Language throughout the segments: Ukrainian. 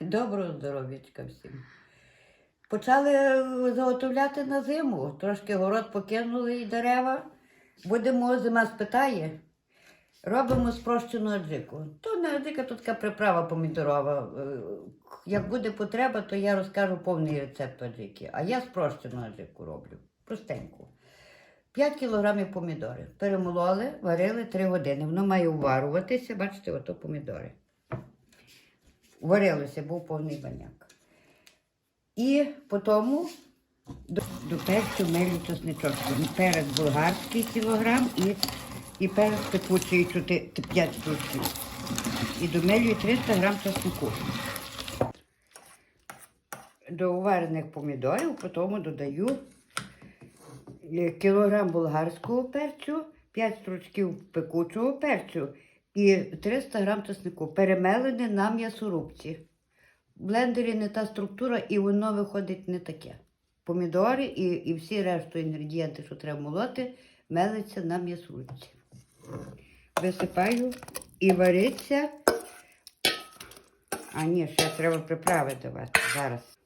Доброго здоров'ячка всім. Почали заготовляти на зиму. Трошки город покинули і дерева. Будемо, зима спитає. Робимо спрощену аджику. То не аджика, то така приправа помідорова. Е, Як буде потреба, то я розкажу повний рецепт аджики. А я спрощену аджику роблю. Простеньку. 5 кілограмів помідори. Перемололи, варили 3 години. Воно має уваруватися. Бачите, ото помідори. Варилося, був повний баняк. І потім до, до перцю милі чесничок. Перець болгарський кілограм і, і перець пекучий 5 штучок. І до милі 300 грам чеснику. До уварених помідорів потім додаю е, кілограм болгарського перцю, 5 стручків пекучого перцю і 300 грам чеснику. Перемелене на м'ясорубці. В блендері не та структура, і воно виходить не таке. Помідори і, і всі решту інгредієнти, що треба молоти, мелиться на м'ясорубці. Висипаю і вариться. А ні, ще треба приправи давати. Зараз.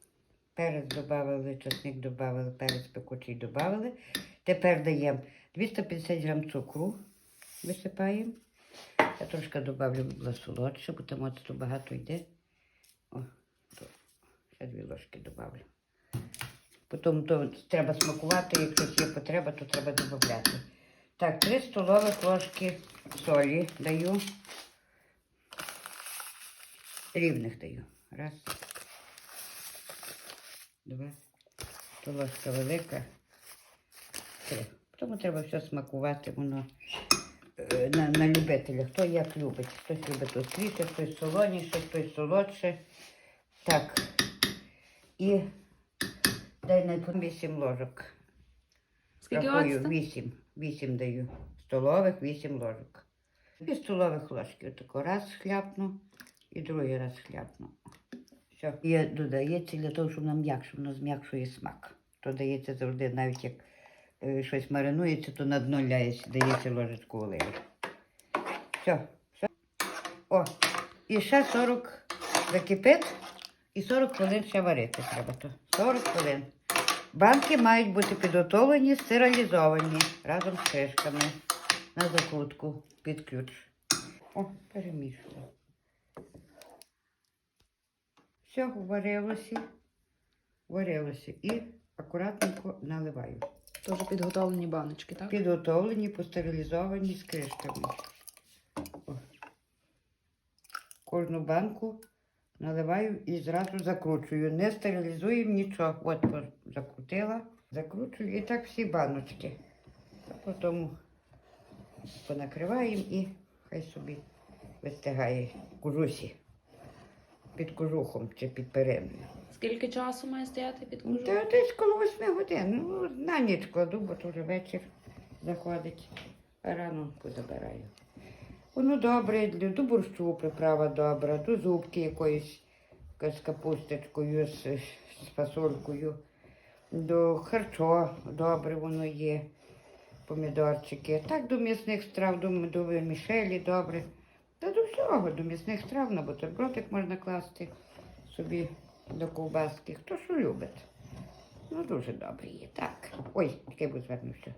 Перець додали, чесник додали, перець пекучий додали. Тепер даємо 250 грам цукру, висипаємо. Я трошки додавлю була солодше, бо там от тут багато йде. О, то ще дві ложки додавлю. Потім то треба смакувати, якщо є потреба, то треба додати. Так, 3 столових ложки солі даю. Рівних даю. Раз. Два. То ложка велика. Три. Тому треба все смакувати, воно на, на любителя. Хто як любить. Хтось любить остріше, хтось солоніше, хтось солодше. Так. І дай на 8 ложок. Скільки Рахую, оцту? 8. 8 даю. Столових 8 ложок. Дві столових ложки. Отако раз хляпну і другий раз хляпну. Все. І додається для того, щоб нам м'якше, воно зм'якшує смак. То дається завжди, навіть як е, щось маринується, то на дно дається ложечку оливи. Все, все. О, і ще 40 закипить, і 40 хвилин ще варити треба. То 40 хвилин. Банки мають бути підготовлені, стерилізовані разом з кришками на закрутку під ключ. О, перемішую. Все, варилося, варилося і акуратненько наливаю. Теж підготовлені баночки, так? Підготовлені, постерилізовані з кришками. Кожну банку наливаю і зразу закручую. Не стерилізуємо нічого. От закрутила, закручую і так всі баночки. А потім понакриваємо і хай собі вистигає кожусі. Під кожухом чи під периною. Скільки часу має стояти під кожух? Та десь коло восьми годин. Ну, на ніч кладу, бо вже вечір заходить. А рано позабираю. Воно добре, до борщу приправа добра, до зубки якоїсь з капусточкою, з, з фасолькою, до харчо добре воно є, помідорчики. Так до м'ясних страв, до, до мішелі добре. Та до всього, до м'ясних страв на бутербродик можна класти собі до ковбаски. Хто що любить. Ну, дуже добре є. Так. Ой, таке бо звернувся.